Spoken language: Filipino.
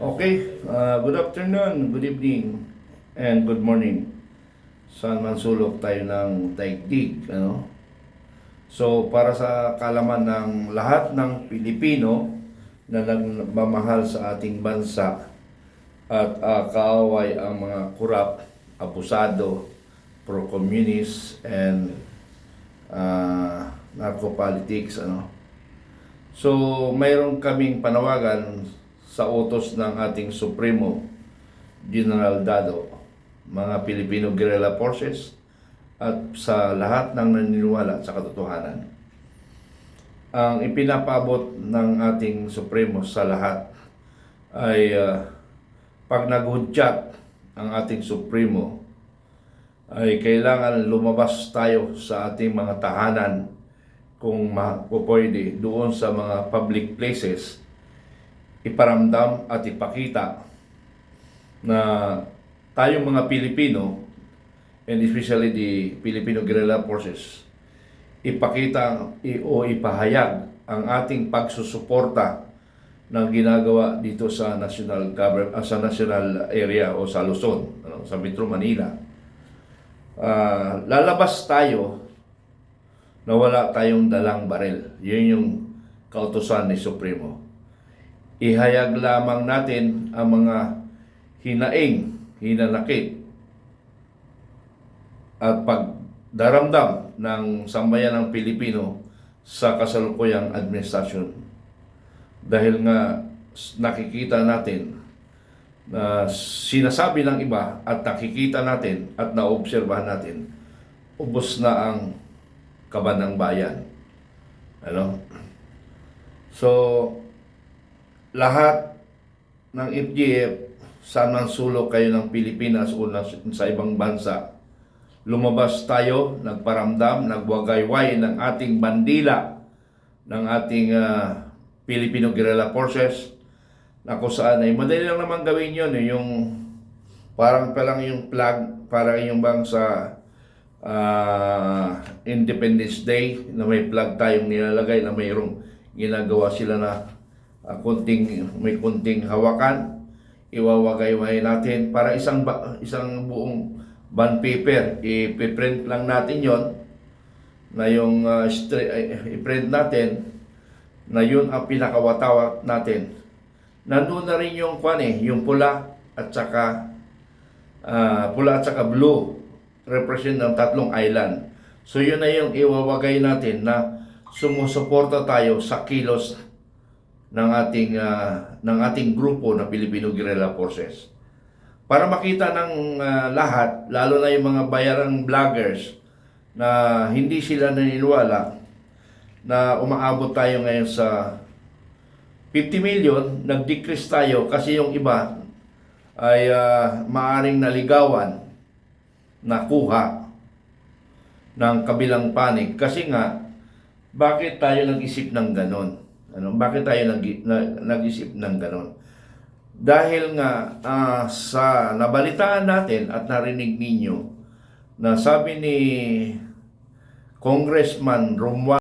Okay, uh, good afternoon, good evening, and good morning. Saan man sulok tayo ng daigdig, ano? So, para sa kalaman ng lahat ng Pilipino na nagmamahal sa ating bansa at uh, kaaway ang mga kurap, abusado, pro-communist, and uh, narco-politics, ano? So, mayroon kaming panawagan sa utos ng ating Supremo General Dado, mga Filipino Guerrilla Forces, at sa lahat ng naniniwala sa katotohanan. Ang ipinapabot ng ating Supremo sa lahat ay uh, pag naghudyat ang ating Supremo ay kailangan lumabas tayo sa ating mga tahanan kung ma- pwede doon sa mga public places iparamdam at ipakita na tayong mga Pilipino and especially the Filipino Guerrilla Forces ipakita o ipahayag ang ating pagsusuporta ng ginagawa dito sa national government sa national area o sa Luzon ano, sa Metro Manila Ah, lalabas tayo na wala tayong dalang barel. Yun yung kautosan ni Supremo. Ihayag lamang natin ang mga hinaing, hinanakit, at pagdaramdam ng sambayan ng Pilipino sa kasalukuyang administrasyon. Dahil nga nakikita natin na sinasabi ng iba at nakikita natin at naobserbahan natin, ubos na ang kaban ng bayan. Ano? So, lahat ng FGF, saan man kayo ng Pilipinas o sa ibang bansa, lumabas tayo, nagparamdam, nagwagayway ng ating bandila, ng ating ah, Filipino Guerrilla Forces, na kung saan ay madali lang naman gawin yun, eh, yung parang pa lang yung flag, parang yung bang sa ah, Independence Day na may flag tayong nilalagay na mayroong ginagawa sila na ah, kunting, may kunting hawakan, iwawagay-way natin para isang ba, isang buong bond paper, ipiprint lang natin yon na yung ay, i-print natin na yun ang pinakawatawa natin. Nandun na rin yung kwan eh, yung pula at saka ah, pula at saka blue represent ng tatlong island. So yun na yung iwawagay natin na sumusuporta tayo sa kilos ng ating ah, ng ating grupo na Filipino Guerrilla Forces. Para makita ng ah, lahat, lalo na yung mga bayarang vloggers na hindi sila naniniwala na umaabot tayo ngayon sa 50 million, nag-decrease tayo kasi yung iba ay ah, maaring naligawan, nakuha ng kabilang panig. Kasi nga, bakit tayo nag-isip ng ganon? Ano, bakit tayo nag, na- nag-isip ng ganon? Dahil nga ah, sa nabalitaan natin at narinig ninyo na sabi ni Congressman Romualdez